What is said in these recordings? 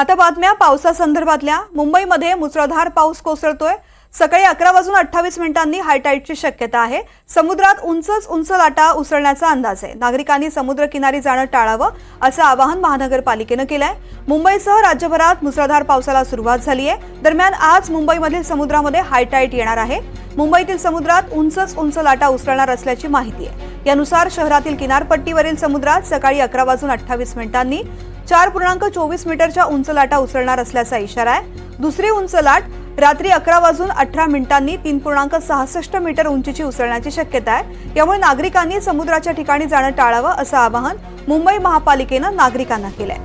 आता बातम्या पावसासंदर्भातल्या. मुंबईमध्ये मुसळधार पाऊस कोसळतोय. सकाळी अकरा वाजून अठ्ठावीस मिनिटांनी हायटाईटची शक्यता आहे. समुद्रात उंचच उंच लाटा उसळण्याचा अंदाज आहे. नागरिकांनी समुद्रकिनारी जाणं टाळावं असं आवाहन महानगरपालिकेनं केलंय. मुंबईसह राज्यभरात मुसळधार पावसाला सुरुवात झाली आहे. दरम्यान आज मुंबईमधील समुद्रामध्ये हायटाईट येणार आहे. मुंबईतील समुद्रात उंचच उंच लाटा उसळणार असल्याची माहिती आहे. यानुसार शहरातील किनारपट्टीवरील समुद्रात सकाळी अकरा वाजून अठ्ठावीस मिनिटांनी चार पूर्णांक चोवीस मीटरच्या उंच लाटा उसळणार असल्याचा इशारा आहे. दुसरी उंच लाट रात्री अकरा वाजून अठरा मिनिटांनी तीन पूर्णांक सहासष्ट मीटर उंचीची उसळण्याची शक्यता आहे. त्यामुळे नागरिकांनी समुद्राच्या ठिकाणी जाणं टाळावं असं आवाहन मुंबई महापालिकेनं नागरिकांना केलंय.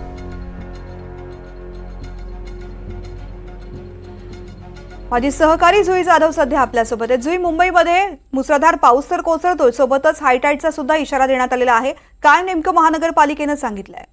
माझी सहकारी जुई जाधव सध्या आपल्यासोबत आहे जुई मुंबईमध्ये मुसळधार पाऊस तर कोसळतोय. सोबतच हायटाईटचा सुद्धा इशारा देण्यात आलेला आहे. काय नेमकं महानगरपालिकेनं सांगितलंय?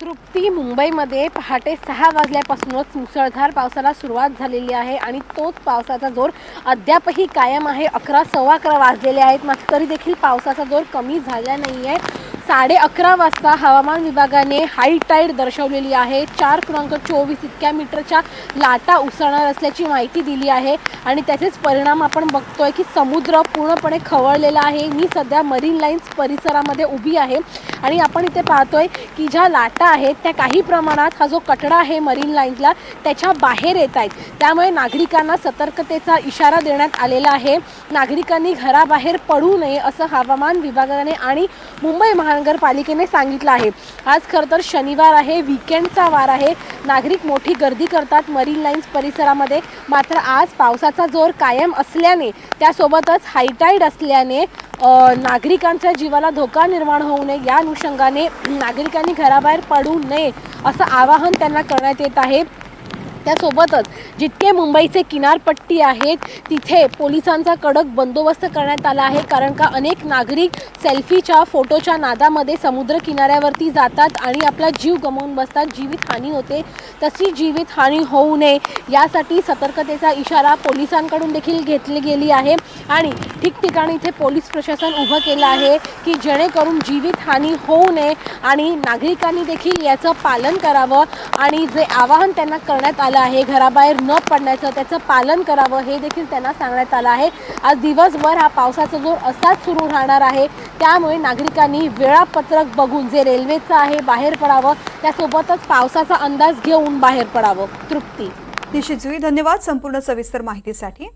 तृप्ती मुंबईमध्ये पहाटे सहा वाजल्यापासूनच मुसळधार पावसाला सुरुवात झालेली आहे आणि तोच पावसाचा जोर अद्यापही कायम आहे. अकरा सव्वा अकरा वाजलेले आहेत. मात्र तरी देखील पावसाचा जोर कमी झाला नाही आहे साडे अकरा वाजता हवामान विभागाने हाय टाईड दर्शवलेली आहे. चार पूर्णांक चोवीस इतक्या मीटरच्या लाटा उसळणार असल्याची माहिती दिली आहे आणि त्याचेच परिणाम आपण बघतोय की समुद्र पूर्णपणे खवळलेला आहे. मी सध्या मरीन लाईन्स परिसरामध्ये उभी आहे. आणि आपण इथे पाहतोय की ज्या लाटा आहेत त्या काही प्रमाणात हा जो कटडा आहे मरीन लाईन्सला त्याच्या बाहेर येत आहेत. त्यामुळे नागरिकांना सतर्कतेचा इशारा देण्यात आलेला आहे. नागरिकांनी घराबाहेर पडू नये असं हवामान विभागाने आणि मुंबई महानगरपालिकेने सांगितलं आहे. आज खरं तर शनिवार आहे विकेंडचा वार आहे. नागरिक मोठी गर्दी करतात मरीन लाईन्स परिसरामध्ये. मात्र आज पावसाचा जोर कायम असल्याने त्यासोबतच हायटाईड असल्याने नागरिकांच्या जीवाला धोका निर्माण होऊ नये या अनुषंगाने नागरिकांनी घराबाहेर पडू नये असं आवाहन त्यांना करण्यात येत आहे. त्यासोबतच जितके मुंबईचे किनारपट्टी आहेत तिथे पोलिसांचा कडक बंदोबस्त करण्यात आला आहे. कारण का अनेक नागरिक सेल्फीच्या फोटोच्या नादामध्ये समुद्र किनाऱ्यावरती जातात आणि आपला जीव गमावून बसतात. जीवितहानी होते. तशी जीवितहानी होऊ नये यासाठी सतर्कतेचा इशारा पोलिसांकडून देखील घेतली गेली आहे. आणि ठिकठिकाणी इथे पोलीस प्रशासन उभं केलं आहे की जेणेकरून जीवितहानी होऊ नये आणि नागरिकांनी देखील याचं पालन करावं आणि जे आवाहन त्यांना करण्यात आलं आहे. घराबाहेर न पडण्याचं त्याचं पालन करावं हे देखील त्यांना सांगण्यात आलं आहे. आज दिवसभर हा पावसाचा जोर असाच सुरू राहणार आहे. त्यामुळे नागरिकांनी वेळापत्रक बघून जे रेल्वेचं आहे बाहेर पडावं त्यासोबतच पावसाचा अंदाज घेऊन बाहेर पडावं. तृप्ती. निश्चित जुई धन्यवाद संपूर्ण सविस्तर माहितीसाठी.